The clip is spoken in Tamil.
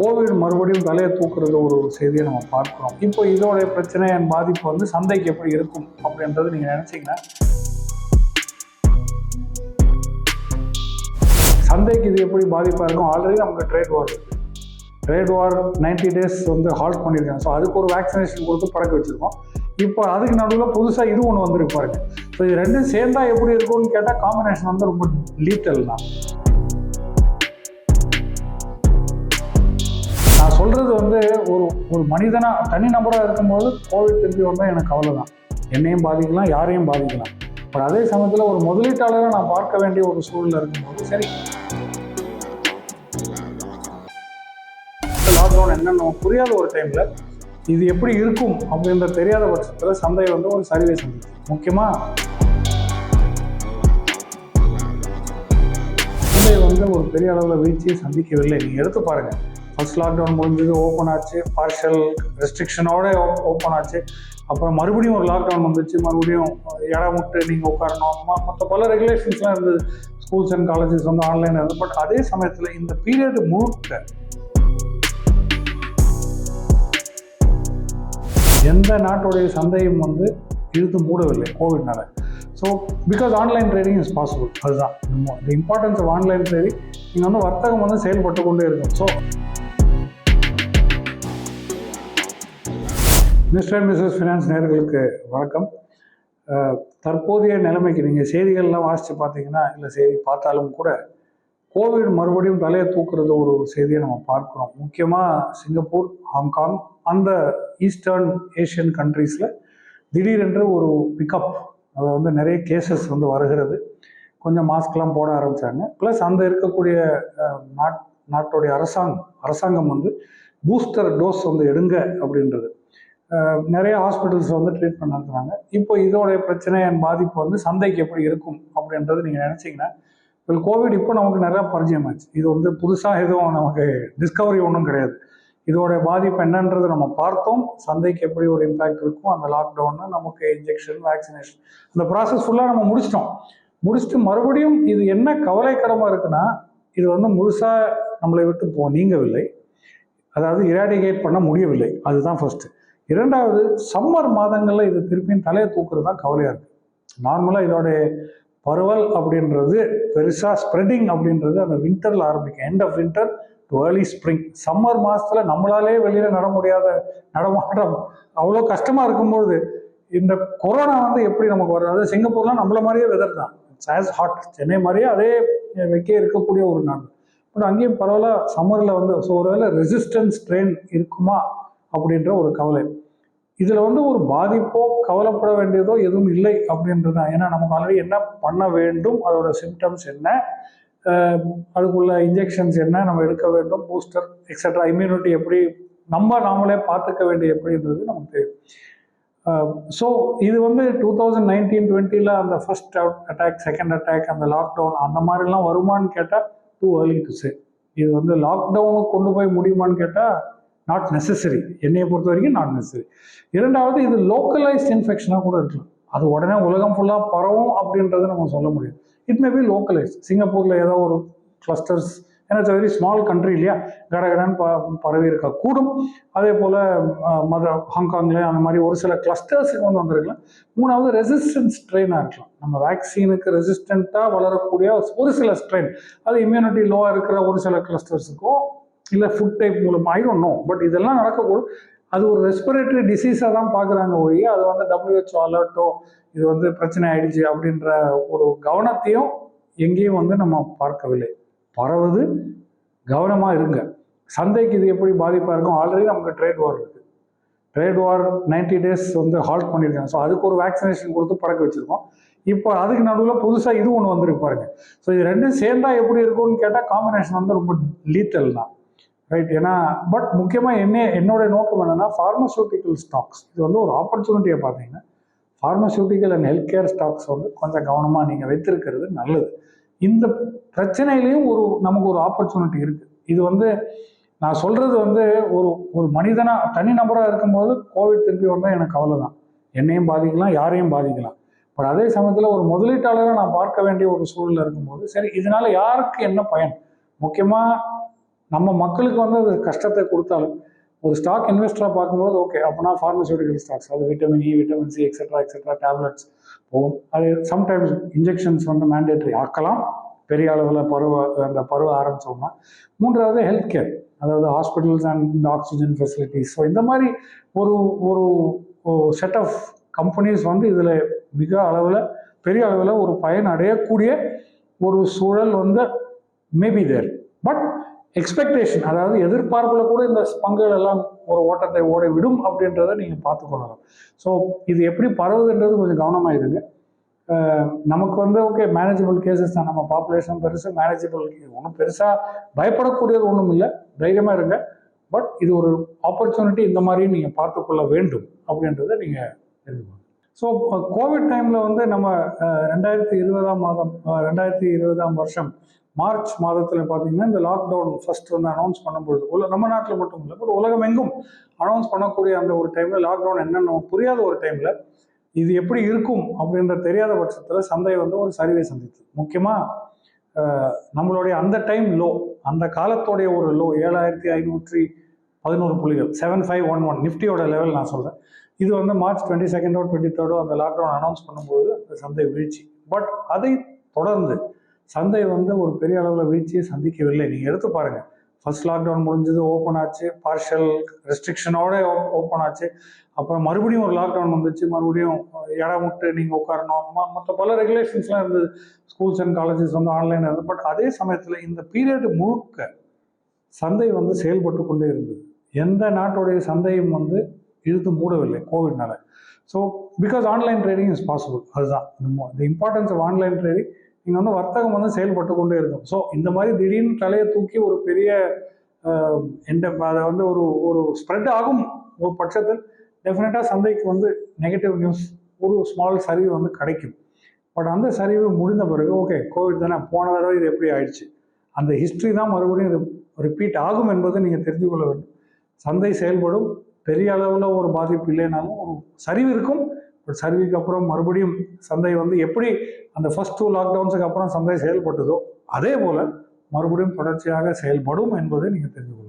கோவிட் மறுபடியும் தலையை தூக்குறது ஒரு செய்தியை நம்ம பார்க்குறோம். இப்போ இதோடைய பிரச்சனை என் பாதிப்பு வந்து சந்தைக்கு எப்படி இருக்கும் அப்படின்றது நீங்கள் நினச்சிங்கன்னா சந்தைக்கு இது எப்படி பாதிப்பாக இருக்கும்? ஆல்ரெடி நமக்கு trade war trade war 90 days வந்து ஹால்ட் பண்ணியிருக்காங்க. ஸோ அதுக்கு ஒரு வேக்சினேஷன் கொடுத்து பறக்க வச்சுருக்கோம். இப்போ அதுக்கு நடுவில் புதுசாக இது ஒன்று வந்துருக்கு பாருங்க. ஸோ இது ரெண்டும் சேர்ந்தா எப்படி இருக்கும்னு கேட்டால் காம்பினேஷன் வந்து ரொம்ப லீட்டல் தான். ஒரு ஒரு மனிதனாக தனி நபராக இருக்கும்போது கோவிட் திருப்பி வந்தால் எனக்கு கவலை தான் என்னையும் பாதிக்கலாம் யாரையும் பாதிக்கலாம். பட் அதே சமயத்தில் ஒரு முதலீட்டாளரை நான் பார்க்க வேண்டிய ஒரு சூழ்நிலை இருக்கும்போது சரி. லாக்டவுன் என்னன்னு புரியாத ஒரு டைமில் இது எப்படி இருக்கும் அப்படின்ற தெரியாத பட்சத்தில் சந்தை வந்து ஒரு சரிவை சந்தை முக்கியமாக சந்தை வந்து ஒரு பெரிய அளவில் வீழ்ச்சியை சந்திக்கவில்லை. நீங்கள் எடுத்து பாருங்கள் ஃபர்ஸ்ட் லாக்டவுன் முடிஞ்சது ஓப்பன் ஆச்சு. பார்ஷல் ரெஸ்ட்ரிக்ஷனோட ஓப்பன் ஆச்சு. அப்புறம் மறுபடியும் ஒரு லாக்டவுன் வந்துச்சு. மறுபடியும் இடம் விட்டு நீங்கள் உட்காரணும். மற்ற பல ரெகுலேஷன்ஸ்லாம் இருந்தது. ஸ்கூல்ஸ் அண்ட் காலேஜஸ் வந்து ஆன்லைன் இருந்தது. பட் அதே சமயத்தில் இந்த பீரியட் முழுக்க எந்த நாட்டுடைய சந்தையும் வந்து இழுத்து மூடவில்லை கோவிட்னால so because online trading is possible அதுதான். The importance of online trading நீங்கள் வந்து வர்த்தகம் வந்து செயல்பட்டு கொண்டே இருக்கும். ஸோ மிஸ்டர் மிஸ்ஸஸ் ஃபினான்ஸ் நேர்களுக்கு வணக்கம். தற்போதைய நிலைமைக்கு நீங்கள் செய்திகள்லாம் வாசித்து பார்த்தீங்கன்னா இல்லை செய்தி பார்த்தாலும் கூட கோவிட் மறுபடியும் தலையை தூக்குறது ஒரு செய்தியை நம்ம பார்க்குறோம். முக்கியமாக சிங்கப்பூர் ஹாங்காங் அந்த ஈஸ்டர்ன் ஏஷியன் கண்ட்ரீஸில் திடீரென்று ஒரு பிக்கப் அதை வந்து நிறைய கேசஸ் வந்து வருகிறது. கொஞ்சம் மாஸ்க்லாம் போட ஆரம்பித்தாங்க ப்ளஸ் அந்த இருக்கக்கூடிய நாட் நாட்டுடைய அரசாங்கம் அரசாங்கம் வந்து பூஸ்டர் டோஸ் வந்து எடுங்க அப்படின்றது. நிறைய ஹாஸ்பிட்டல்ஸ் வந்து ட்ரீட்மெண்ட் நடத்துனாங்க இப்போ இதோடைய பிரச்சனை என் பாதிப்பு வந்து சந்தைக்கு எப்படி இருக்கும் அப்படின்றது நீங்கள் நினச்சிங்கன்னா இப்போ கோவிட் இப்போ நமக்கு நிறையா பரிச்சயமாச்சு இது வந்து புதுசாக எதுவும் நமக்கு டிஸ்கவரி ஒன்றும் கிடையாது. இதோட பாதிப்பு என்னன்றது நம்ம பார்த்தோம். சந்தைக்கு எப்படி ஒரு இம்பேக்ட் இருக்கும் அந்த லாக்டவுன்னு நமக்கு இன்ஜெக்ஷன் வேக்சினேஷன் அந்த ப்ராசஸ் ஃபுல்லாக நம்ம முடிச்சிட்டோம். முடிச்சுட்டு மறுபடியும் இது என்ன கவலைக்கிடமாக இருக்குன்னா இது வந்து முழுசாக நம்மளை விட்டு போ நீங்கவில்லை. அதாவது இராடிகேட் பண்ண முடியவில்லை. அதுதான் ஃபர்ஸ்ட்டு இரண்டாவது சம்மர் மாதங்களில் இது திருப்பியும் தலையை தூக்குறது தான் கவலையாக இருக்குது நார்மலாக இதோடைய பரவல் அப்படின்றது பெருசாக ஸ்ப்ரெட்டிங் அப்படின்றது அந்த வின்டரில் ஆரம்பிக்கும். End of winter to early spring summer மாதத்தில் நம்மளாலே வெளியில் நட முடியாத நடமாட்டம் அவ்வளோ கஷ்டமாக இருக்கும்போது இந்த கொரோனா வந்து எப்படி நமக்கு வருது? அதாவது சிங்கப்பூர்லாம் நம்மள மாதிரியே வெதர் தான். ஆஸ் ஹாட் சென்னை மாதிரியே அதே வைக்க இருக்கக்கூடிய ஒரு நாடு. பட் அங்கேயும் பரவாயில்ல சம்மரில் வந்து ஸோ ஒருவேளை ரெசிஸ்டன்ஸ் ட்ரெயின் இருக்குமா? அப்படின்ற ஒரு கவலை. இதில் வந்து ஒரு பாதிப்போ கவலைப்பட வேண்டியதோ எதுவும் இல்லை அப்படின்றது தான் ஏன்னா நமக்கு ஆல்ரெடி என்ன பண்ண வேண்டும் அதோட சிம்டம்ஸ் என்ன அதுக்குள்ள இன்ஜெக்ஷன்ஸ் என்ன நம்ம எடுக்க வேண்டும் பூஸ்டர் எக்ஸட்ரா இம்யூனிட்டி எப்படி நம்ம நாமளே பார்த்துக்க வேண்டிய எப்படின்றது நமக்கு தெரியும். ஸோ இது வந்து டூ தௌசண்ட் நைன்டீன் டுவெண்ட்டியில் அந்த ஃபர்ஸ்ட் அட்டாக் செகண்ட் அட்டாக் அந்த லாக்டவுன் அந்த மாதிரிலாம் வருமான்னு கேட்டால் டூ ஏர்லி டு சே இது வந்து லாக்டவுனுக்கு கொண்டு போய் முடியுமான்னு கேட்டால் நாட் நெசசரி என்னையை பொறுத்த வரைக்கும் நாட் நெசசரி இரண்டாவது இது லோக்கலைஸ்ட் இன்ஃபெக்ஷனாக கூட இருக்கலாம். அது உடனே உலகம் ஃபுல்லாக பரவும் அப்படின்றத நம்ம சொல்ல முடியும் இட் மே பி லோக்கலைஸ் சிங்கப்பூரில் ஏதோ ஒரு கிளஸ்டர்ஸ் ஏன்னா இட்ஸ் வெரி ஸ்மால் கண்ட்ரி இல்லையா? கடகடன்னு ப பரவி இருக்க? கூடும். அதே போல் மத ஹாங்காங்கில் அந்த மாதிரி ஒரு சில கிளஸ்டர்ஸுக்கு வந்து வந்திருக்கலாம். மூணாவது ரெசிஸ்டன்ஸ் ஸ்ட்ரெயினாக இருக்கலாம். நம்ம வேக்சினுக்கு ரெசிஸ்டண்ட்டாக வளரக்கூடிய ஒரு சில ஸ்ட்ரெயின் அது இம்யூனிட்டி லோவாக இருக்கிற ஒரு சில கிளஸ்டர்ஸுக்கோ இல்லை ஃபுட் டைப் மூலமாக ஐ டோன்ட் நோ பட் இதெல்லாம் நடக்கக்கூடும் அது ஒரு ரெஸ்பிரேட்டரி டிசீஸாக தான் பார்க்குறாங்க ஒழிய அது வந்து டபிள்யூஹெச்ஓ அலர்ட்டோ இது வந்து பிரச்சனை ஆயிடுச்சு அப்படின்ற ஒரு கவனத்தையும் எங்கேயும் வந்து நம்ம பார்க்கவில்லை. பரவுது கவனமாக இருங்க. சந்தைக்கு இது எப்படி பாதிப்பாக இருக்கும்? ஆல்ரெடி நமக்கு ட்ரேட் வார் இருக்குது ட்ரேட் வார் 90 டேஸ் வந்து ஹால்ட் பண்ணியிருக்காங்க. ஸோ அதுக்கு ஒரு வேக்சினேஷன் கொடுத்து பறக்க வச்சுருக்கோம். இப்போ அதுக்கு நடுவில் புதுசாக இது ஒன்று வந்துருக்கு பாருங்க. ஸோ இது ரெண்டும் சேர்ந்தா எப்படி இருக்கும்னு கேட்டால் காம்பினேஷன் வந்து ரொம்ப லீத்தல் தான். ரைட் ஏன்னா பட் முக்கியமாக என்ன என்னோட நோக்கம் என்னென்னா ஃபார்மசூட்டிக்கல் ஸ்டாக்ஸ் இது வந்து ஒரு ஆப்பர்ச்சுனிட்டியை பார்த்தீங்கன்னா pharmaceutical and health care stocks வந்து கொஞ்சம் கவனமாக நீங்கள் வைத்திருக்கிறது நல்லது. இந்த பிரச்சனையிலையும் ஒரு நமக்கு ஒரு ஆப்பர்ச்சுனிட்டி இருக்குது இது வந்து நான் சொல்கிறது வந்து ஒரு ஒரு மனிதனாக தனி நபராக இருக்கும்போது கோவிட் திருப்பி வந்தால் எனக்கு கவலை தான் என்னையும் பாதிக்கலாம் யாரையும் பாதிக்கலாம். பட் அதே சமயத்தில் ஒரு முதலீட்டாளரை நான் பார்க்க வேண்டிய ஒரு சூழலில் இருக்கும்போது சரி இதனால் யாருக்கு என்ன பயன்? முக்கியமாக நம்ம மக்களுக்கு வந்து அது கஷ்டத்தை கொடுத்தாலும் ஒரு ஸ்டாக் இன்வெஸ்டராக பார்க்கும்போது ஓகே அப்படின்னா ஃபார்மசூட்டிக்கல் ஸ்டாக்ஸ் அது vitamin E vitamin C etcetera etcetera tablets போகும். அது சம்டைம்ஸ் இன்ஜெக்ஷன்ஸ் வந்து மேண்டேட்ரி ஆக்கலாம். பெரிய அளவில் பருவ அந்த பருவ ஆரம்பித்தோம்னா மூன்றாவது ஹெல்த் கேர் அதாவது ஹாஸ்பிட்டல்ஸ் அண்ட் இந்த ஆக்சிஜன் ஃபெசிலிட்டிஸ் ஸோ இந்த மாதிரி ஒரு ஒரு செட் ஆஃப் கம்பெனிஸ் வந்து இதில் மிக அளவில் பெரிய அளவில் ஒரு பயன் அடையக்கூடிய ஒரு சூழல் வந்து மேபி தேர் பட் எக்ஸ்பெக்டேஷன் அதாவது எதிர்பார்ப்பில் கூட இந்த பங்குகள் எல்லாம் ஒரு ஓட்டத்தை ஓட விடும் அப்படின்றத நீங்கள் பார்த்துக்கொள்ளலாம். ஸோ இது எப்படி பரவுதுன்றது கொஞ்சம் கவனமாக இருங்க. நமக்கு வந்து ஓகே மேனேஜபிள் கேசஸ் தான். நம்ம பாப்புலேஷன் பெருசு மேனேஜபிள் ஒன்றும் பெருசாக பயப்படக்கூடியது ஒன்றும் இல்லை. தைரியமாக இருங்க. பட் இது ஒரு ஆப்பர்ச்சுனிட்டி இந்த மாதிரியும் நீங்கள் பார்த்துக்கொள்ள வேண்டும் அப்படின்றத நீங்கள் தெரிஞ்சுக்கணும் ஸோ கோவிட் டைமில் வந்து நம்ம ரெண்டாயிரத்தி இருபதாம் மாதம் ரெண்டாயிரத்தி இருபதாம் வருஷம் மார்ச் மாதத்தில் பார்த்தீங்கன்னா இந்த லாக்டவுன் ஃபர்ஸ்ட் வந்து அனௌன்ஸ் பண்ணும்பொழுது உல நம்ம நாட்டில் மட்டும் இல்லை பட் உலகம் எங்கும் அனௌன்ஸ் பண்ணக்கூடிய அந்த ஒரு டைமில் லாக்டவுன் என்னன்னு நமக்கு புரியாத ஒரு டைமில் இது எப்படி இருக்கும் அப்படின்ற தெரியாத பட்சத்தில் சந்தை வந்து ஒரு சரிவை சந்தித்து முக்கியமாக நம்மளுடைய அந்த டைம் லோ அந்த காலத்தோடைய ஒரு லோ ஏழாயிரத்தி ஐநூற்றி பதினோரு புள்ளிகள் செவன் ஃபைவ் ஒன் ஒன் நிஃப்டியோட லெவல் நான் சொல்கிறேன் இது வந்து மார்ச் டுவெண்ட்டி செகண்டோ டுவெண்ட்டி தேர்டோ அந்த லாக்டவுன் அனௌன்ஸ் பண்ணும்போது அந்த சந்தை வீழ்ச்சி. பட் அதை தொடர்ந்து சந்தை வந்து ஒரு பெரிய அளவில் வீழ்ச்சியை சந்திக்கவில்லை. நீங்கள் எடுத்து பாருங்கள் ஃபர்ஸ்ட் லாக்டவுன் முடிஞ்சது ஓப்பன் ஆச்சு. பார்ஷியல் ரெஸ்ட்ரிக்ஷனோட ஓப்பன் ஆச்சு. அப்புறம் மறுபடியும் ஒரு லாக்டவுன் வந்துச்சு. மறுபடியும் இடம் விட்டு நீங்கள் உட்காரணும். மற்ற பல ரெகுலேஷன்ஸ்லாம் இருந்தது. ஸ்கூல்ஸ் அண்ட் காலேஜஸ் வந்து ஆன்லைன் இருந்தது. பட் அதே சமயத்தில் இந்த பீரியட் முழுக்க சந்தை வந்து செயல்பட்டு கொண்டே இருந்தது. எந்த நாட்டுடைய சந்தையும் வந்து இழுத்து மூடவில்லை கோவிட்னால so because online trading is possible அதுதான். The importance of online trading நீங்கள் வந்து வர்த்தகம் வந்து செயல்பட்டு கொண்டே இருக்கும். ஸோ இந்த மாதிரி திடீர்னு தலையை தூக்கி ஒரு பெரிய எந்த அதை வந்து ஒரு ஒரு ஸ்ப்ரெட் ஆகும். ஒரு பட்சத்தில் டெஃபினட்டாக சந்தைக்கு வந்து நெகட்டிவ் நியூஸ் ஒரு ஸ்மால் சரிவு வந்து கிடைக்கும். பட் அந்த சரிவு முடிந்த பிறகு ஓகே கோவிட் தானே போன தடவை இது எப்படி ஆயிடுச்சு? அந்த ஹிஸ்ட்ரி தான் மறுபடியும் ரிப்பீட் ஆகும் என்பதை நீங்கள் தெரிஞ்சு கொள்ள வேண்டும். சந்தை செயல்படும் பெரிய அளவில் ஒரு பாதிப்பு இல்லைனாலும் ஒரு சரிவு இருக்கும். பட் சர்வீக்கு அப்புறம் மறுபடியும் சந்தை வந்து எப்படி அந்த ஃபர்ஸ்ட் டூ லாக்டவுன்ஸுக்கு அப்புறம் சந்தை செயல்பட்டதோ அதே போல் மறுபடியும் தொடர்ச்சியாக செயல்படும் என்பதை நீங்கள் தெரிந்து